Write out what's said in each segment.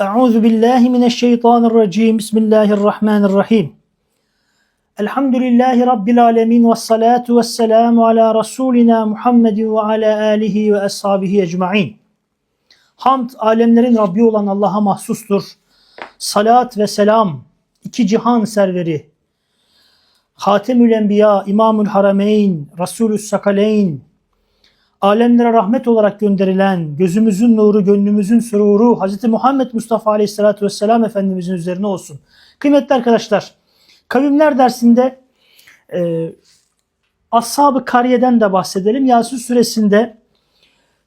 Euzu billahi mineşşeytanirracim. Bismillahirrahmanirrahim. Elhamdülillahi rabbil alamin ve salatu vesselamu ala rasulina Muhammedin ve ala alihi ve ashabihi ecmaîn. Hamd alemlerin Rabbi olan Allah'a mahsustur. Salat ve selam iki cihan serveri Hatemül Enbiya, İmamül Harameyn, Resulü Sakaleyn, alemlere rahmet olarak gönderilen, gözümüzün nuru, gönlümüzün süruru Hz. Muhammed Mustafa Aleyhisselatü Vesselam Efendimizin üzerine olsun. Kıymetli arkadaşlar, kavimler dersinde e, Ashab-ı Kariye'den de bahsedelim. Yasin suresinde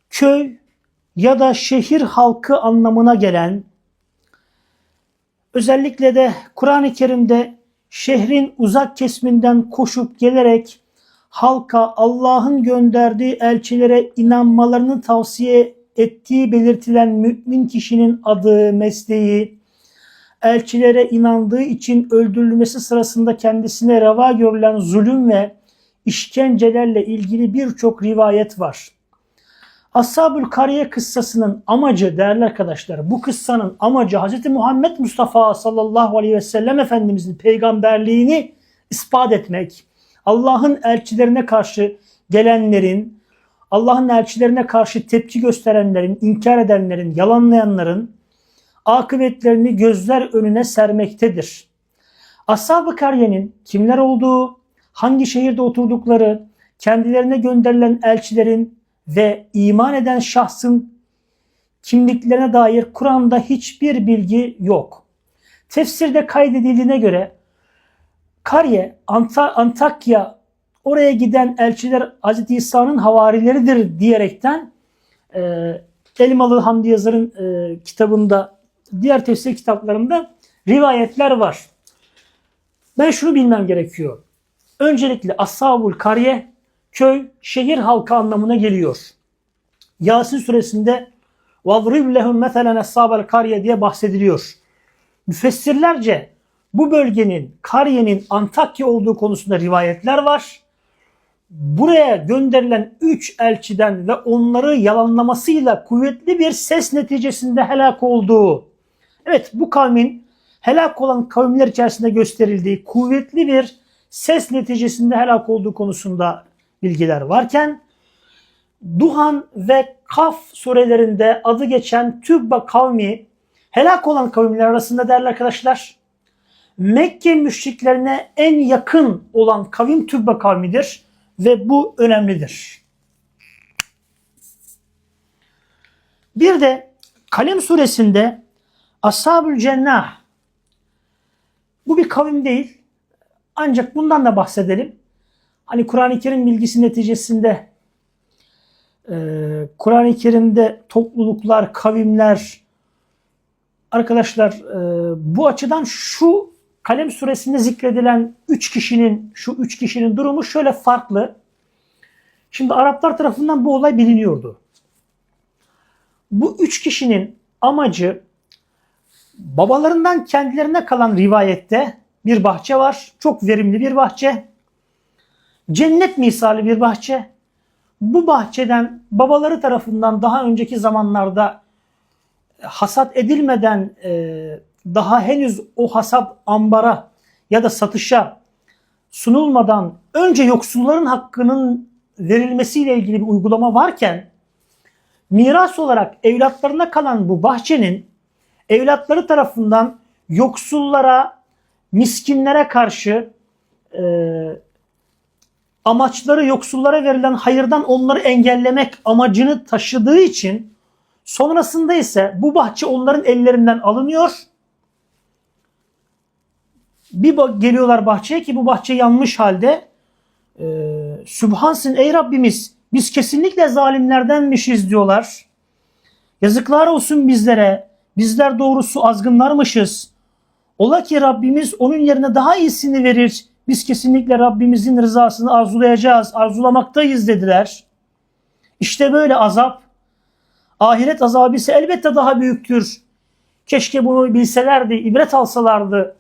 köy ya da şehir halkı anlamına gelen özellikle de Kur'an-ı Kerim'de şehrin uzak kesiminden koşup gelerek halka Allah'ın gönderdiği elçilere inanmalarını tavsiye ettiği belirtilen mümin kişinin adı, mesleği, elçilere inandığı için öldürülmesi sırasında kendisine reva görülen zulüm ve işkencelerle ilgili birçok rivayet var. Ashab-ül Kariye kıssasının amacı değerli arkadaşlar bu kıssanın amacı Hz. Muhammed Mustafa sallallahu aleyhi ve sellem Efendimizin peygamberliğini ispat etmek. Allah'ın elçilerine karşı gelenlerin, Allah'ın elçilerine karşı tepki gösterenlerin, inkar edenlerin, yalanlayanların akıbetlerini gözler önüne sermektedir. Ashab-ı Kariye'nin kimler olduğu, hangi şehirde oturdukları, kendilerine gönderilen elçilerin ve iman eden şahsın kimliklerine dair Kur'an'da hiçbir bilgi yok. Tefsirde kaydedildiğine göre Karye, Antakya oraya giden elçiler Hz. İsa'nın havarileridir diyerekten e, Elmalı Hamdi Yazar'ın e, kitabında diğer tefsir kitaplarında rivayetler var. Ben şunu bilmem gerekiyor. Öncelikle Ashabul Kariye köy, şehir halkı anlamına geliyor. Yasin suresinde وَضْرِبْ لَهُمْ مَثَلًا أَصَّابَ الْقَرْيَ diye bahsediliyor. Müfessirlerce bu bölgenin, Kariye'nin Antakya olduğu konusunda rivayetler var. Buraya gönderilen üç elçiden ve onları yalanlamasıyla kuvvetli bir ses neticesinde helak olduğu. Evet bu kavmin helak olan kavimler içerisinde gösterildiği kuvvetli bir ses neticesinde helak olduğu konusunda bilgiler varken Duhan ve Kaf surelerinde adı geçen Tübba kavmi helak olan kavimler arasında değerli arkadaşlar. Mekke müşriklerine en yakın olan kavim Tübba kavmidir ve bu önemlidir. Bir de Kalem suresinde Ashab-ül Cennah bu bir kavim değil ancak bundan da bahsedelim. Hani Kur'an-ı Kerim bilgisi neticesinde e, Kur'an-ı Kerim'de topluluklar, kavimler arkadaşlar e, bu açıdan şu Kalem suresinde zikredilen üç kişinin şu üç kişinin durumu şöyle farklı. Şimdi Araplar tarafından bu olay biliniyordu. Bu üç kişinin amacı babalarından kendilerine kalan rivayette bir bahçe var. Çok verimli bir bahçe. Cennet misali bir bahçe. Bu bahçeden babaları tarafından daha önceki zamanlarda hasat edilmeden daha henüz o hasat ambara ya da satışa sunulmadan önce yoksulların hakkının verilmesiyle ilgili bir uygulama varken miras olarak evlatlarına kalan bu bahçenin evlatları tarafından yoksullara, miskinlere karşı e, amaçları yoksullara verilen hayırdan onları engellemek amacını taşıdığı için sonrasında ise bu bahçe onların ellerinden alınıyor. Bir geliyorlar bahçeye ki bu bahçe yanmış halde. Ee, Sübhansın ey Rabbimiz biz kesinlikle zalimlerdenmişiz diyorlar. Yazıklar olsun bizlere. Bizler doğrusu azgınlarmışız. Ola ki Rabbimiz onun yerine daha iyisini verir. Biz kesinlikle Rabbimizin rızasını arzulayacağız, arzulamaktayız dediler. İşte böyle azap. Ahiret azabı ise elbette daha büyüktür. Keşke bunu bilselerdi, ibret alsalardı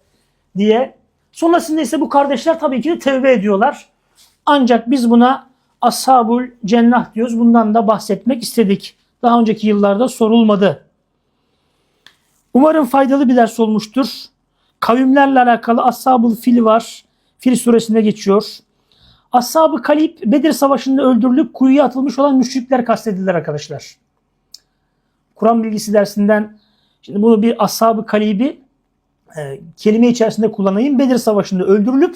diye. Sonrasında ise bu kardeşler tabii ki de tevbe ediyorlar. Ancak biz buna Ashabul Cennah diyoruz. Bundan da bahsetmek istedik. Daha önceki yıllarda sorulmadı. Umarım faydalı bir ders olmuştur. Kavimlerle alakalı Ashab-ı Fil var. Fil suresinde geçiyor. Ashab-ı Kalip Bedir Savaşı'nda öldürülüp kuyuya atılmış olan müşrikler kastedilir arkadaşlar. Kur'an bilgisi dersinden şimdi bunu bir Ashab-ı Kalib'i e, kelime içerisinde kullanayım. Bedir Savaşı'nda öldürülüp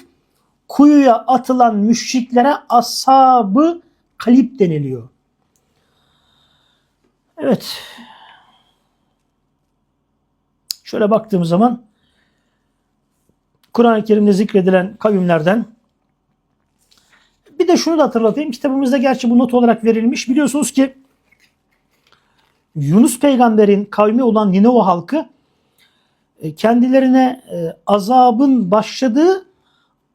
kuyuya atılan müşriklere Ashab-ı Kalip deniliyor. Evet. Şöyle baktığım zaman Kur'an-ı Kerim'de zikredilen kavimlerden bir de şunu da hatırlatayım. Kitabımızda gerçi bu not olarak verilmiş. Biliyorsunuz ki Yunus peygamberin kavmi olan Ninova halkı kendilerine e, azabın başladığı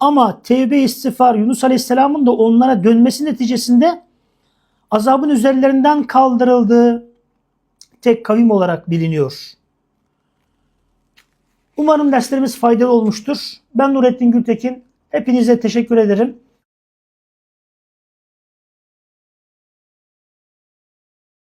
ama tevbe istiğfar Yunus Aleyhisselam'ın da onlara dönmesi neticesinde azabın üzerlerinden kaldırıldığı tek kavim olarak biliniyor. Umarım derslerimiz faydalı olmuştur. Ben Nurettin Gültekin. Hepinize teşekkür ederim.